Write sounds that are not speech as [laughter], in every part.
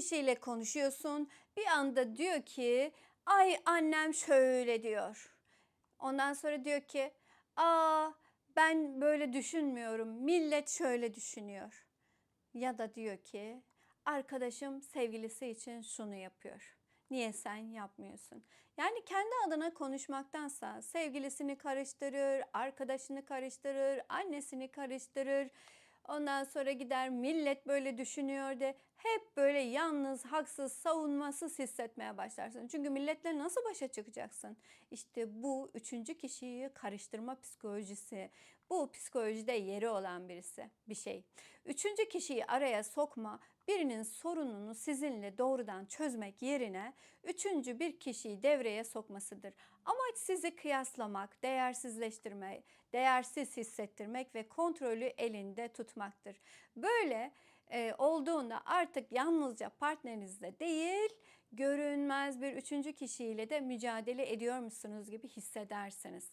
kişiyle konuşuyorsun. Bir anda diyor ki ay annem şöyle diyor. Ondan sonra diyor ki aa ben böyle düşünmüyorum. Millet şöyle düşünüyor. Ya da diyor ki arkadaşım sevgilisi için şunu yapıyor. Niye sen yapmıyorsun? Yani kendi adına konuşmaktansa sevgilisini karıştırır, arkadaşını karıştırır, annesini karıştırır. Ondan sonra gider millet böyle düşünüyor de hep böyle yalnız, haksız, savunmasız hissetmeye başlarsın. Çünkü milletle nasıl başa çıkacaksın? İşte bu üçüncü kişiyi karıştırma psikolojisi. Bu psikolojide yeri olan birisi, bir şey. Üçüncü kişiyi araya sokma, birinin sorununu sizinle doğrudan çözmek yerine üçüncü bir kişiyi devreye sokmasıdır. Amaç sizi kıyaslamak, değersizleştirmek, değersiz hissettirmek ve kontrolü elinde tutmaktır. Böyle e, olduğunda artık yalnızca partnerinizle değil, görünmez bir üçüncü kişiyle de mücadele ediyormuşsunuz gibi hissedersiniz.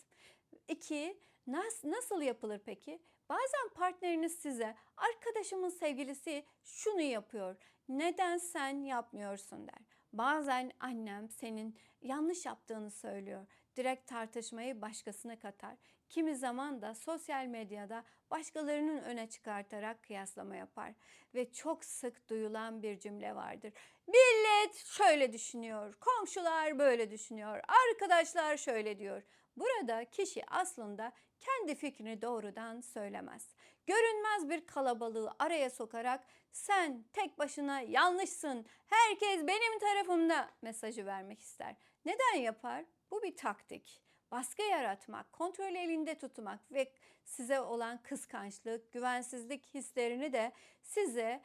İki, nas, nasıl yapılır peki? Bazen partneriniz size arkadaşımın sevgilisi şunu yapıyor. Neden sen yapmıyorsun der. Bazen annem senin yanlış yaptığını söylüyor. Direkt tartışmayı başkasına katar. Kimi zaman da sosyal medyada başkalarının öne çıkartarak kıyaslama yapar. Ve çok sık duyulan bir cümle vardır. Millet şöyle düşünüyor, komşular böyle düşünüyor, arkadaşlar şöyle diyor. Burada kişi aslında kendi fikrini doğrudan söylemez. Görünmez bir kalabalığı araya sokarak sen tek başına yanlışsın, herkes benim tarafımda mesajı vermek ister. Neden yapar? Bu bir taktik. Baskı yaratmak, kontrolü elinde tutmak ve size olan kıskançlık, güvensizlik hislerini de size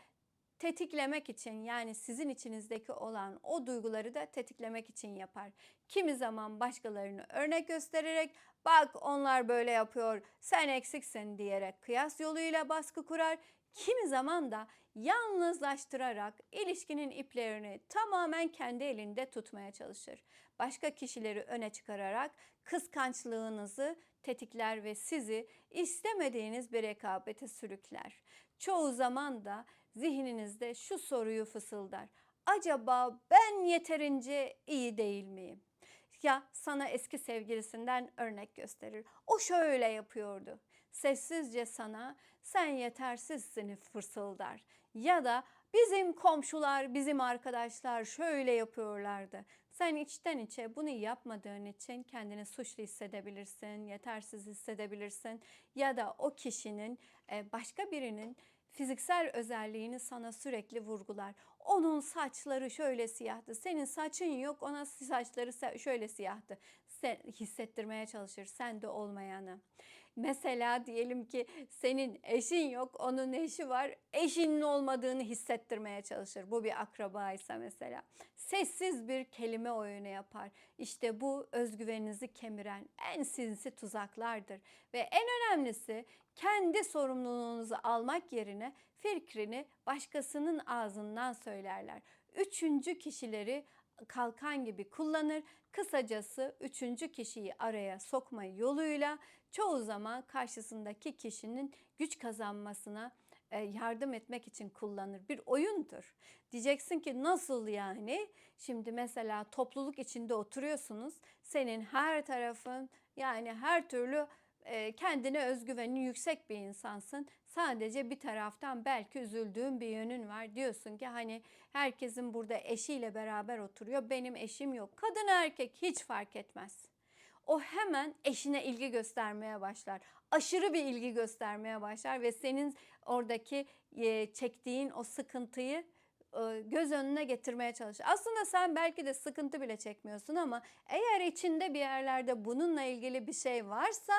tetiklemek için yani sizin içinizdeki olan o duyguları da tetiklemek için yapar. Kimi zaman başkalarını örnek göstererek bak onlar böyle yapıyor sen eksiksin diyerek kıyas yoluyla baskı kurar. Kimi zaman da yalnızlaştırarak ilişkinin iplerini tamamen kendi elinde tutmaya çalışır. Başka kişileri öne çıkararak kıskançlığınızı tetikler ve sizi istemediğiniz bir rekabete sürükler. Çoğu zaman da zihninizde şu soruyu fısıldar. Acaba ben yeterince iyi değil miyim? Ya sana eski sevgilisinden örnek gösterir. O şöyle yapıyordu. Sessizce sana sen yetersizsin fısıldar. Ya da bizim komşular, bizim arkadaşlar şöyle yapıyorlardı. Sen içten içe bunu yapmadığın için kendini suçlu hissedebilirsin, yetersiz hissedebilirsin. Ya da o kişinin e, başka birinin fiziksel özelliğini sana sürekli vurgular. Onun saçları şöyle siyahtı, senin saçın yok, ona saçları şöyle siyahtı. Sen hissettirmeye çalışır sende olmayanı. Mesela diyelim ki senin eşin yok, onun eşi var. Eşinin olmadığını hissettirmeye çalışır. Bu bir akrabaysa mesela. Sessiz bir kelime oyunu yapar. İşte bu özgüveninizi kemiren en sinsi tuzaklardır. Ve en önemlisi kendi sorumluluğunuzu almak yerine fikrini başkasının ağzından söylerler. Üçüncü kişileri kalkan gibi kullanır. Kısacası üçüncü kişiyi araya sokma yoluyla çoğu zaman karşısındaki kişinin güç kazanmasına e, yardım etmek için kullanır. Bir oyundur. Diyeceksin ki nasıl yani? Şimdi mesela topluluk içinde oturuyorsunuz. Senin her tarafın yani her türlü kendine özgüvenin yüksek bir insansın. Sadece bir taraftan belki üzüldüğün bir yönün var. Diyorsun ki hani herkesin burada eşiyle beraber oturuyor. Benim eşim yok. Kadın erkek hiç fark etmez. O hemen eşine ilgi göstermeye başlar. Aşırı bir ilgi göstermeye başlar ve senin oradaki e, çektiğin o sıkıntıyı e, göz önüne getirmeye çalışır. Aslında sen belki de sıkıntı bile çekmiyorsun ama eğer içinde bir yerlerde bununla ilgili bir şey varsa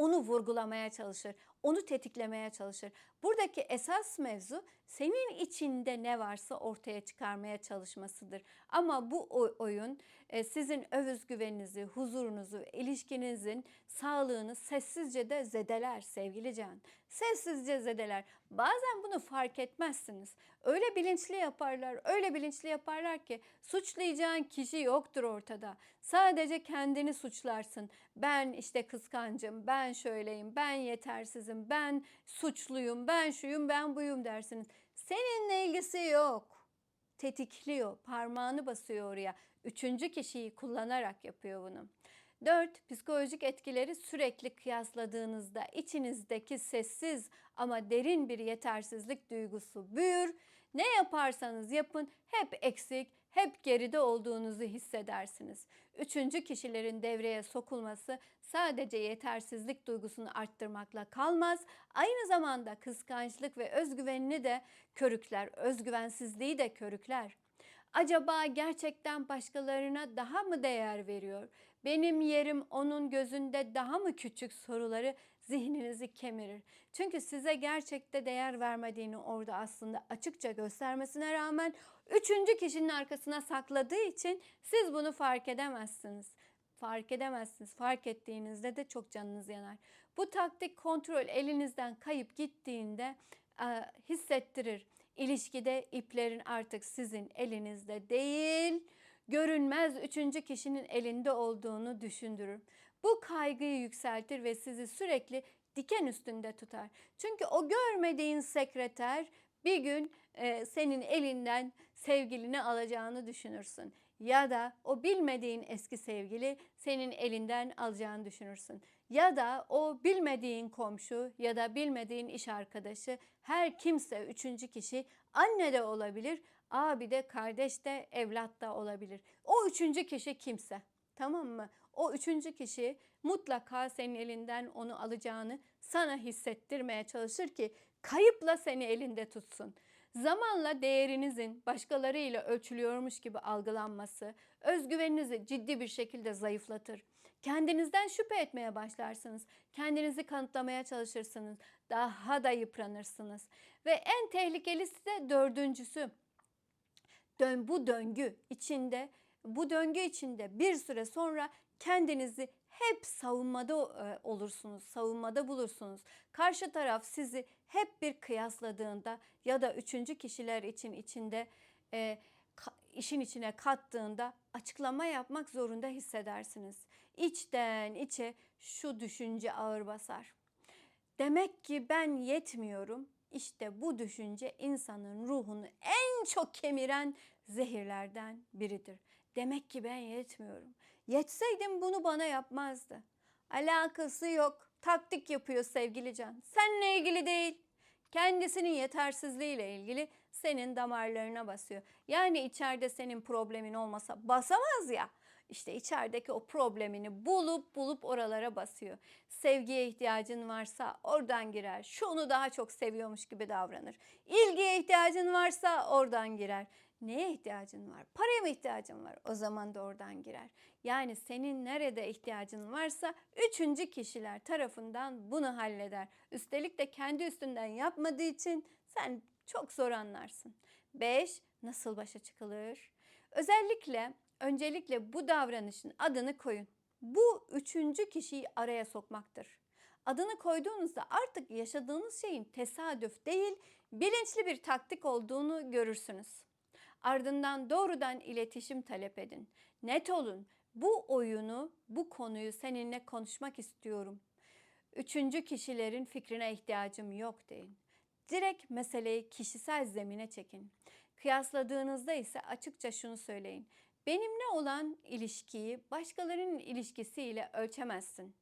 onu vurgulamaya çalışır, onu tetiklemeye çalışır. Buradaki esas mevzu senin içinde ne varsa ortaya çıkarmaya çalışmasıdır. Ama bu oyun e, sizin özgüveninizi, huzurunuzu, ilişkinizin sağlığını sessizce de zedeler sevgili Can. Sessizce zedeler. Bazen bunu fark etmezsiniz. Öyle bilinçli yaparlar, öyle bilinçli yaparlar ki suçlayacağın kişi yoktur ortada. Sadece kendini suçlarsın. Ben işte kıskancım, ben şöyleyim, ben yetersizim, ben suçluyum, ben şuyum, ben buyum dersiniz. Seninle ilgisi yok. tetikliyor, parmağını basıyor oraya. Üçüncü kişiyi kullanarak yapıyor bunu. Dört, psikolojik etkileri sürekli kıyasladığınızda içinizdeki sessiz ama derin bir yetersizlik duygusu büyür. Ne yaparsanız yapın hep eksik, hep geride olduğunuzu hissedersiniz. Üçüncü kişilerin devreye sokulması sadece yetersizlik duygusunu arttırmakla kalmaz, aynı zamanda kıskançlık ve özgüvenini de körükler, özgüvensizliği de körükler. Acaba gerçekten başkalarına daha mı değer veriyor? Benim yerim onun gözünde daha mı küçük soruları zihninizi kemirir. Çünkü size gerçekte değer vermediğini orada aslında açıkça göstermesine rağmen üçüncü kişinin arkasına sakladığı için siz bunu fark edemezsiniz. Fark edemezsiniz. Fark ettiğinizde de çok canınız yanar. Bu taktik kontrol elinizden kayıp gittiğinde e, hissettirir. İlişkide iplerin artık sizin elinizde değil, görünmez üçüncü kişinin elinde olduğunu düşündürür. Bu kaygıyı yükseltir ve sizi sürekli diken üstünde tutar. Çünkü o görmediğin sekreter bir gün e, senin elinden sevgilini alacağını düşünürsün. Ya da o bilmediğin eski sevgili senin elinden alacağını düşünürsün. Ya da o bilmediğin komşu ya da bilmediğin iş arkadaşı her kimse üçüncü kişi anne de olabilir, abi de, kardeş de, evlat da olabilir. O üçüncü kişi kimse. Tamam mı? O üçüncü kişi mutlaka senin elinden onu alacağını sana hissettirmeye çalışır ki kayıpla seni elinde tutsun. Zamanla değerinizin başkalarıyla ölçülüyormuş gibi algılanması özgüveninizi ciddi bir şekilde zayıflatır. Kendinizden şüphe etmeye başlarsınız. Kendinizi kanıtlamaya çalışırsınız. Daha da yıpranırsınız. Ve en tehlikelisi de dördüncüsü. Dön, bu döngü içinde, bu döngü içinde bir süre sonra kendinizi hep savunmada e, olursunuz, savunmada bulursunuz. Karşı taraf sizi hep bir kıyasladığında ya da üçüncü kişiler için içinde e, işin içine kattığında açıklama yapmak zorunda hissedersiniz. İçten içe şu düşünce ağır basar. Demek ki ben yetmiyorum. İşte bu düşünce insanın ruhunu en çok kemiren zehirlerden biridir. Demek ki ben yetmiyorum. Yetseydim bunu bana yapmazdı. Alakası yok. Taktik yapıyor sevgili Can. Seninle ilgili değil. Kendisinin yetersizliğiyle ilgili senin damarlarına basıyor. Yani içeride senin problemin olmasa basamaz ya. İşte içerideki o problemini bulup bulup oralara basıyor. Sevgiye ihtiyacın varsa oradan girer. Şunu daha çok seviyormuş gibi davranır. İlgiye ihtiyacın varsa oradan girer. Neye ihtiyacın var? Paraya mı ihtiyacın var? O zaman da oradan girer. Yani senin nerede ihtiyacın varsa üçüncü kişiler tarafından bunu halleder. Üstelik de kendi üstünden yapmadığı için sen çok zor anlarsın. 5. Nasıl başa çıkılır? Özellikle öncelikle bu davranışın adını koyun. Bu üçüncü kişiyi araya sokmaktır. Adını koyduğunuzda artık yaşadığınız şeyin tesadüf değil, bilinçli bir taktik olduğunu görürsünüz. Ardından doğrudan iletişim talep edin. Net olun. Bu oyunu, bu konuyu seninle konuşmak istiyorum. Üçüncü kişilerin fikrine ihtiyacım yok deyin. Direkt meseleyi kişisel zemine çekin. Kıyasladığınızda ise açıkça şunu söyleyin. Benimle olan ilişkiyi başkalarının ilişkisiyle ölçemezsin.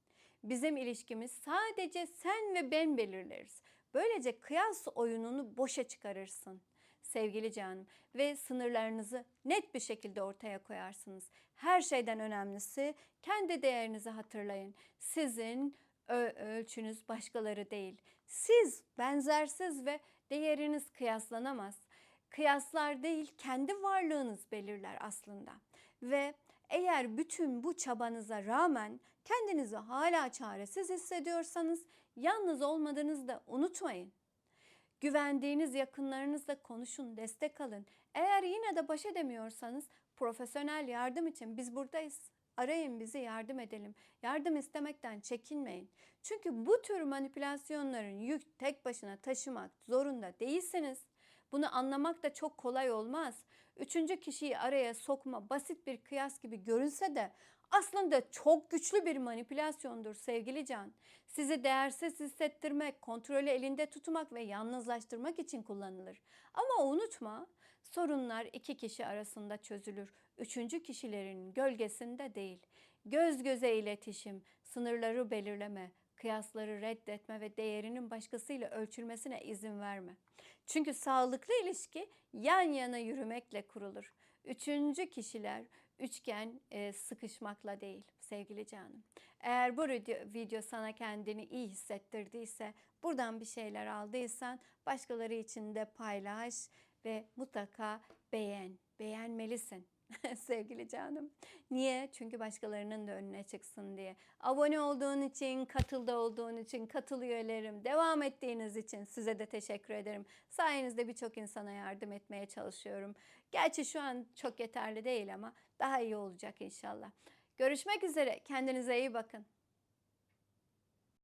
Bizim ilişkimiz sadece sen ve ben belirleriz. Böylece kıyas oyununu boşa çıkarırsın sevgili canım ve sınırlarınızı net bir şekilde ortaya koyarsınız. Her şeyden önemlisi kendi değerinizi hatırlayın. Sizin ölçünüz başkaları değil. Siz benzersiz ve değeriniz kıyaslanamaz. Kıyaslar değil kendi varlığınız belirler aslında. Ve eğer bütün bu çabanıza rağmen kendinizi hala çaresiz hissediyorsanız yalnız olmadığınızı da unutmayın. Güvendiğiniz yakınlarınızla konuşun, destek alın. Eğer yine de baş edemiyorsanız profesyonel yardım için biz buradayız. Arayın bizi yardım edelim. Yardım istemekten çekinmeyin. Çünkü bu tür manipülasyonların yük tek başına taşımak zorunda değilsiniz. Bunu anlamak da çok kolay olmaz. Üçüncü kişiyi araya sokma basit bir kıyas gibi görünse de aslında çok güçlü bir manipülasyondur sevgili Can. Sizi değersiz hissettirmek, kontrolü elinde tutmak ve yalnızlaştırmak için kullanılır. Ama unutma, Sorunlar iki kişi arasında çözülür. Üçüncü kişilerin gölgesinde değil. Göz göze iletişim, sınırları belirleme, kıyasları reddetme ve değerinin başkasıyla ölçülmesine izin verme. Çünkü sağlıklı ilişki yan yana yürümekle kurulur. Üçüncü kişiler üçgen e, sıkışmakla değil sevgili canım. Eğer bu video, sana kendini iyi hissettirdiyse, buradan bir şeyler aldıysan başkaları için de paylaş ve mutlaka beğen. Beğenmelisin [laughs] sevgili canım. Niye? Çünkü başkalarının da önüne çıksın diye. Abone olduğun için, katılda olduğun için, katıl üyelerim, devam ettiğiniz için size de teşekkür ederim. Sayenizde birçok insana yardım etmeye çalışıyorum. Gerçi şu an çok yeterli değil ama daha iyi olacak inşallah. Görüşmek üzere. Kendinize iyi bakın.